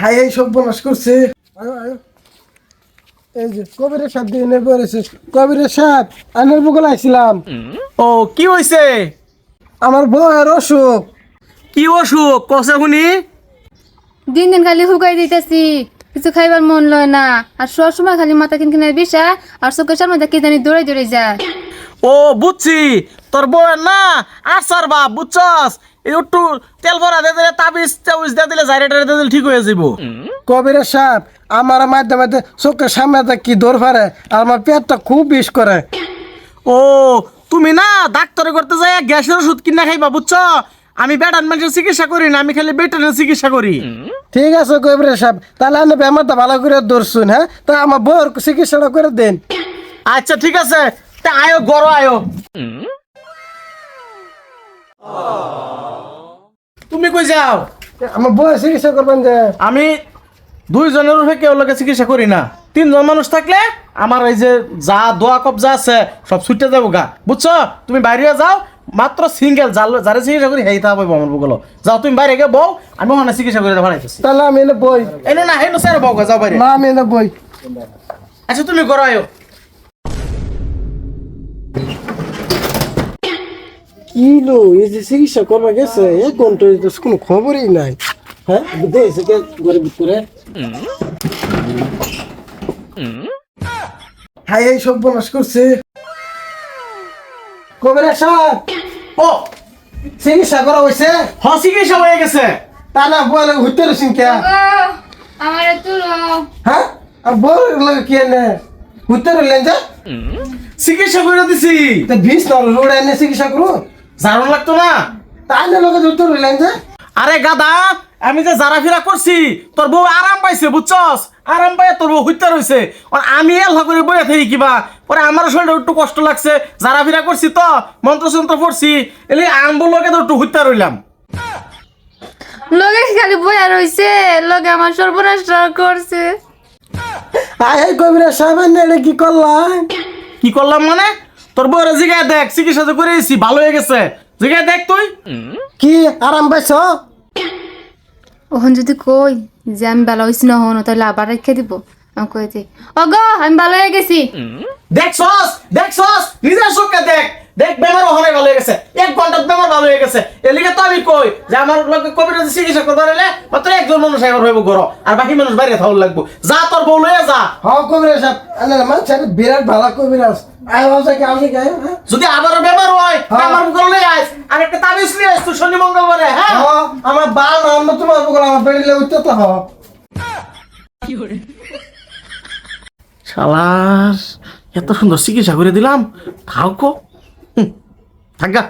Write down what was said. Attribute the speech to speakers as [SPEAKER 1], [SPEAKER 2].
[SPEAKER 1] High এই সব bonus করছে। আয়ো আয়ো। এই যে কবিরের সাথে এনে পড়েছে কবিরের সাথ আনের বগল আইছিলাম।
[SPEAKER 2] ও কি হইছে?
[SPEAKER 1] আমার বউয়ের অসুখ।
[SPEAKER 2] কি অসুখ? কষে শুনি?
[SPEAKER 3] দিন দিন খালি হুকাই দিতেছি কিছু খাইবার মন লয় না। আর সব সময় খালি মাথা কিন কিনে বিষা আর চোখের সামনে দেখি জানি দৌড়ে দৌড়ে যায়।
[SPEAKER 2] ও বুঝছি তোর বউয়ের না আসার বাপ বুঝছস? একটু তেল ভরা দিয়ে দিলে তাবিজ তাবিজ দিয়ে দিলে জাইরেটারে দিয়ে দিলে ঠিক হয়ে যাব
[SPEAKER 1] কবিরের সাপ আমার মাঝে চোখের সামনে কি দৌড় ফারে আর আমার পেটটা খুব বিষ করে।
[SPEAKER 2] ও তুমি না ডাক্তারে করতে যাই গ্যাসের ওষুধ কিনা খাইবা বুঝছ? আমি বেটান মানুষের চিকিৎসা করি না আমি খালি বেটানের চিকিৎসা করি।
[SPEAKER 1] ঠিক আছে কবিরের সাপ তাহলে আমি বেমারটা ভালো করে ধরছুন হ্যাঁ? তা আমার বউয়ের চিকিৎসাটা করে দেন।
[SPEAKER 2] আচ্ছা ঠিক আছে। তা আয়ো গড় আয়ো। তুমি কই যাও?
[SPEAKER 1] আমার বউয়ের চিকিৎসা করবেন যে।
[SPEAKER 2] আমি দুইজনের রূপে কেউ লোকে চিকিৎসা করি না। তিনজন মানুষ থাকলে আমার এই যে যা দোয়া কবজা আছে সব ছুটে যাব গা। বুঝছ? তুমি বাইরে যাও মাত্র সিঙ্গেল যারা চিকিৎসা করি হেই বইব আমার বগলো যাও তুমি বাইরে গিয়ে বউ আমি ওখানে চিকিৎসা করে ভাড়াইতেছি
[SPEAKER 1] তাহলে আমি এনে বই।
[SPEAKER 2] এনে না হেন স্যার বউ যাও বাইরে।
[SPEAKER 1] না আমি এনে বই।
[SPEAKER 2] আচ্ছা তুমি করো আয়ো।
[SPEAKER 1] কি লো এই যে চিকিৎসা করবা গেছে এক ঘণ্টা তো কোনো খবরই নাই। হ্যাঁ? দেখছে কে গরিব করে। হাই এই সব বনাস করছে। কবির সাহেব
[SPEAKER 2] ও
[SPEAKER 1] চিকিৎসা করা হয়েছে
[SPEAKER 2] হ চিকিৎসা হয়ে গেছে।
[SPEAKER 1] তা না বলে হইতে রয়েছেন কে?
[SPEAKER 3] আমার তুলো
[SPEAKER 1] হ্যাঁ? আর বল লাগে কি এনে হইতে রইলেন যে?
[SPEAKER 2] চিকিৎসা করে দিছি।
[SPEAKER 1] তা বিষ না রোড এনে চিকিৎসা করো
[SPEAKER 2] জারণ লাগতো না?
[SPEAKER 1] তাই না লোকে হইতে রইলেন যে?
[SPEAKER 2] আরে গাদা আমি যে জারা ফিরা করছি তোর বউ আরাম পাইছে বুঝছস? আরাম পাই তোর বউ হইতে রইছে। আর আমি এলহা করে বইয়া থাকি কিবা? পরে আমার শরীরে একটু কষ্ট লাগছে জারা ফিরা করছি তো মন্ত্র সন্ত্র পড়ছি এলি আম্বু লগে তো একটু হইতে রইলাম।
[SPEAKER 3] লগে খালি বয়া রইছে লগে আমার সর্বনাশ করছে।
[SPEAKER 1] আয় কবির সাহেব কি করলাম
[SPEAKER 2] কি করলাম মানে? তোর বউরে জিগায় দেখ চিকিৎসা তো করেছি ভালো হয়ে গেছে। জিগায় দেখ তুই।
[SPEAKER 1] কি? আরাম পাইছ?
[SPEAKER 3] ওহন যদি কই যে আমি ভালো হয়েছি না হন তাহলে আবার রেখে দিব। আমি কই অগ অগো আমি ভালো হয়ে গেছি।
[SPEAKER 2] দেখ সস দেখ সস নিজের চোখে দেখ। দেখ বেমার ওখানে ভালো হয়ে গেছে। এক ঘণ্টা বেমার ভালো হয়ে গেছে এলিগে তো আমি কই যে আমার লোকে কবিরাজ চিকিৎসা করতে হলে মাত্র একজন মানুষ এবার হইব গরো আর বাকি মানুষ বাইরে থাকুন লাগবো। যা তোর বউ লইয়া যা।
[SPEAKER 1] সাহেব। বিরাট ভালো হ্যাঁ?
[SPEAKER 2] যদি বেমার হয়
[SPEAKER 1] হ্যাঁ।
[SPEAKER 2] আমার মুখ লই আইস আর একটা তাবিজ নিয়ে আইস তুই শনি মঙ্গলবারে হ্যাঁ?
[SPEAKER 1] হ, আমার বাল তোমার আমার বেরিলে উঠতে তো
[SPEAKER 2] এত সুন্দর চিকিৎসা করে দিলাম। থাকো থাকা